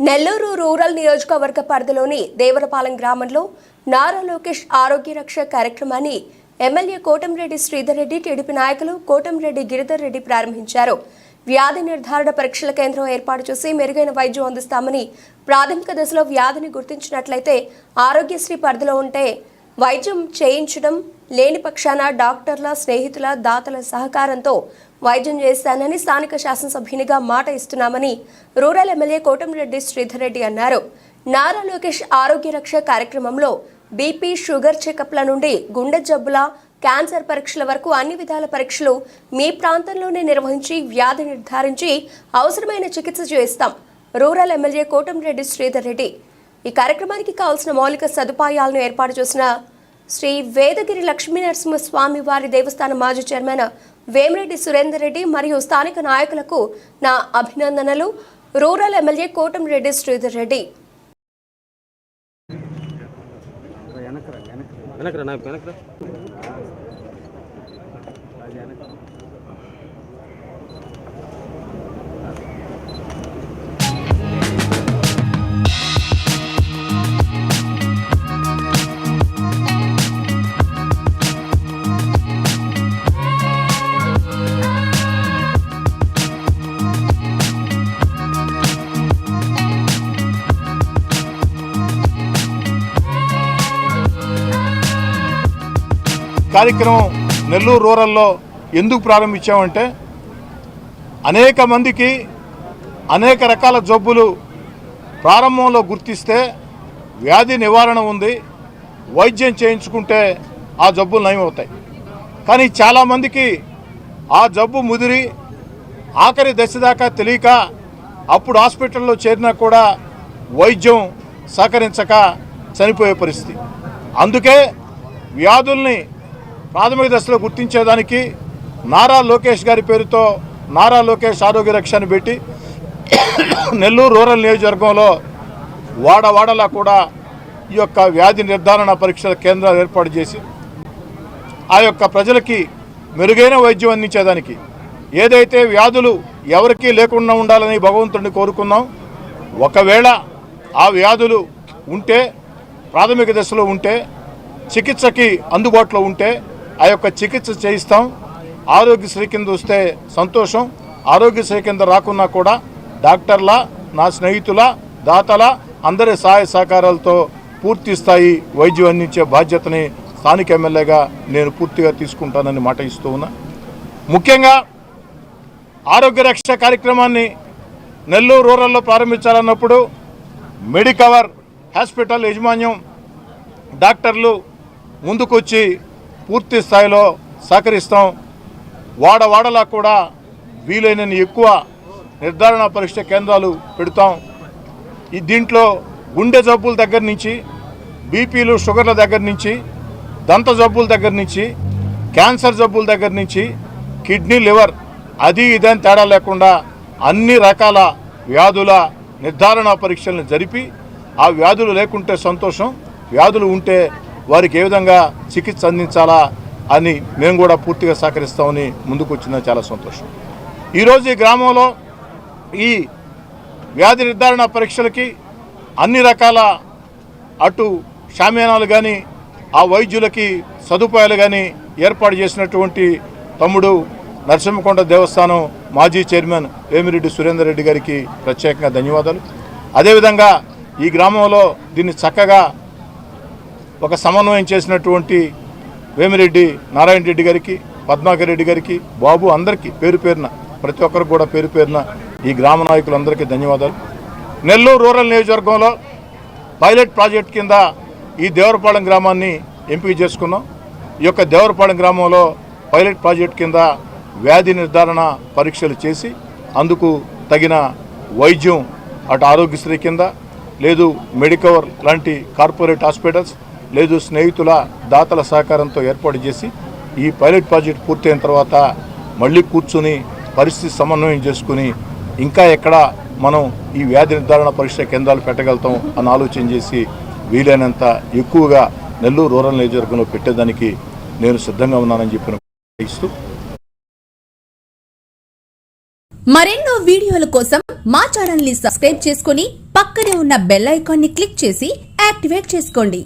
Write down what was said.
Nellore rural నియోజకవర్గ పరిధిలోని దేవరపాలెం గ్రామంలో నారా లోకేష్ ఆరోగ్య రక్ష కార్యక్రమాన్ని ఎమ్మెల్యే కోటంరెడ్డి శ్రీధర్ రెడ్డి టీడీపీ నాయకులు కోటంరెడ్డి గిరిధర్ రెడ్డి ప్రారంభించారు. వ్యాధి నిర్ధారణ పరీక్షల కేంద్రం ఏర్పాటు చేసి మెరుగైన వైద్యం అందిస్తామని ప్రాథమిక దశలో వ్యాధిని గుర్తించినట్లయితే ఆరోగ్యశ్రీ పరిధిలో ఉంటే వైద్యం చేయించడం లేని పక్షాన డాక్టర్ల స్నేహితుల దాతల సహకారంతో వైద్యం చేస్తానని స్థానిక శాసనసభ్యునిగా మాట ఇస్తున్నామని రూరల్ ఎమ్మెల్యే కోటంరెడ్డి శ్రీధర్ రెడ్డి అన్నారు. నారా లోకేష్ ఆరోగ్య రక్ష కార్యక్రమంలో బీపీ షుగర్ చెకప్ల నుండి గుండె జబ్బుల క్యాన్సర్ పరీక్షల వరకు అన్ని విధాల పరీక్షలు మీ ప్రాంతంలోనే నిర్వహించి వ్యాధి నిర్ధారించి అవసరమైన చికిత్స చేస్తాం. Rural MLA Kotamreddy Sridhar Reddy. ఈ కార్యక్రమానికి కావాల్సిన మౌలిక సదుపాయాలను ఏర్పాటు చేసిన శ్రీ వేదగిరి లక్ష్మీ నరసింహస్వామి వారి దేవస్థానం మాజీ చైర్మన్ వేమిరెడ్డి సురేందర్ రెడ్డి మరియు స్థానిక నాయకులకు నా అభినందనలు. Rural MLA Kotamreddy Sridhar Reddy. వెనకరా నాకు వెనకరా. కార్యక్రమం నెల్లూరు రూరల్లో ఎందుకు ప్రారంభించామంటే అనేక మందికి అనేక రకాల జబ్బులు ప్రారంభంలో గుర్తిస్తే వ్యాధి నివారణ ఉంది వైద్యం చేయించుకుంటే ఆ జబ్బులు నయమవుతాయి. కానీ చాలామందికి ఆ జబ్బు ముదిరి ఆఖరి దశ దాకా తెలియక అప్పుడు హాస్పిటల్లో చేరినా కూడా వైద్యం సహకరించక చనిపోయే పరిస్థితి. అందుకే వ్యాధుల్ని ప్రాథమిక దశలో గుర్తించేదానికి నారా లోకేష్ గారి పేరుతో నారా లోకేష్ ఆరోగ్య రక్షణ పెట్టి నెల్లూరు రూరల్ నియోజకవర్గంలో వాడవాడలా కూడా ఈ యొక్క వ్యాధి నిర్ధారణ పరీక్షల కేంద్రాలు ఏర్పాటు చేసి ఆ యొక్క ప్రజలకి మెరుగైన వైద్యం అందించేదానికి. ఏదైతే వ్యాధులు ఎవరికీ లేకుండా ఉండాలని భగవంతుడిని కోరుకున్నాం ఒకవేళ ఆ వ్యాధులు ఉంటే ప్రాథమిక దశలో ఉంటే చికిత్సకి అందుబాటులో ఉంటే ఆ యొక్క చికిత్స చేయిస్తాం. ఆరోగ్యశ్రీ కింద వస్తే సంతోషం. ఆరోగ్యశ్రీ కింద రాకున్నా కూడా డాక్టర్ల నా స్నేహితుల దాతల అందరి సహాయ సహకారాలతో పూర్తి స్థాయి వైద్యం అందించే బాధ్యతని స్థానిక ఎమ్మెల్యేగా నేను పూర్తిగా తీసుకుంటానని మాట ఇస్తూ ఉన్నా. ముఖ్యంగా ఆరోగ్య రక్ష కార్యక్రమాన్ని నెల్లూరు రూరల్లో ప్రారంభించాలన్నప్పుడు మెడికవర్ హాస్పిటల్ యాజమాన్యం డాక్టర్లు ముందుకొచ్చి పూర్తి స్థాయిలో సహకరిస్తాం. వాడవాడలా కూడా వీలైనన్ని ఎక్కువ నిర్ధారణ పరీక్ష కేంద్రాలు పెడతాం. ఈ దీంట్లో గుండె జబ్బుల దగ్గర నుంచి బీపీలు షుగర్ల దగ్గర నుంచి దంత జబ్బుల దగ్గర నుంచి క్యాన్సర్ జబ్బుల దగ్గర నుంచి కిడ్నీ లివర్ అది ఇదని తేడా లేకుండా అన్ని రకాల వ్యాధుల నిర్ధారణ పరీక్షలను జరిపి ఆ వ్యాధులు లేకుంటే సంతోషం వ్యాధులు ఉంటే వారికి ఏ విధంగా చికిత్స అందించాలా అని మేము కూడా పూర్తిగా సహకరిస్తామని ముందుకు వచ్చిన చాలా సంతోషం. ఈరోజు ఈ గ్రామంలో ఈ వ్యాధి నిర్ధారణ పరీక్షలకి అన్ని రకాల అటు షామ్యానాలు కానీ ఆ వైద్యులకి సదుపాయాలు కానీ ఏర్పాటు చేసినటువంటి తమ్ముడు నరసింహకొండ దేవస్థానం మాజీ చైర్మన్ వేమిరెడ్డి సురేందర్ రెడ్డి గారికి ప్రత్యేకంగా ధన్యవాదాలు. అదేవిధంగా ఈ గ్రామంలో దీన్ని చక్కగా ఒక సమన్వయం చేసినటువంటి వేమిరెడ్డి నారాయణ రెడ్డి గారికి పద్మాకర్ రెడ్డి గారికి బాబు అందరికీ పేరు పేరున ప్రతి ఒక్కరికి కూడా పేరు పేరున ఈ గ్రామ నాయకులందరికీ ధన్యవాదాలు. నెల్లూరు రూరల్ నియోజకవర్గంలో పైలట్ ప్రాజెక్ట్ కింద ఈ దేవరపాలెం గ్రామాన్ని ఎంపిక చేసుకున్నాం. ఈ యొక్క దేవరపాలెం గ్రామంలో పైలట్ ప్రాజెక్ట్ కింద వ్యాధి నిర్ధారణ పరీక్షలు చేసి అందుకు తగిన వైద్యం అటు ఆరోగ్యశ్రీ కింద లేదు మెడికవర్ లాంటి కార్పొరేట్ హాస్పిటల్స్ లేదు స్నేహితుల దాతల సహకారంతో ఏర్పాటు చేసి ఈ పైలట్ ప్రాజెక్ట్ పూర్తయిన తర్వాత మళ్ళీ కూర్చుని పరిస్థితి సమన్వయం చేసుకుని ఇంకా ఎక్కడ మనం ఈ వ్యాధి నిర్ధారణ పరీక్ష కేంద్రాలు పెట్టగలుగుతాం అని ఆలోచన చేసి వీలైనంత ఎక్కువగా నెల్లూరు రూరల్ నియోజకవర్గంలో పెట్టేదానికి నేను సిద్ధంగా ఉన్నానని చెప్పిన ఇస్తూ మరెన్నో వీడియోల కోసం మా ఛానల్ని సబ్స్క్రైబ్ చేసుకుని పక్కనే ఉన్న బెల్ ఐకాన్ని క్లిక్ చేసి యాక్టివేట్ చేసుకోండి.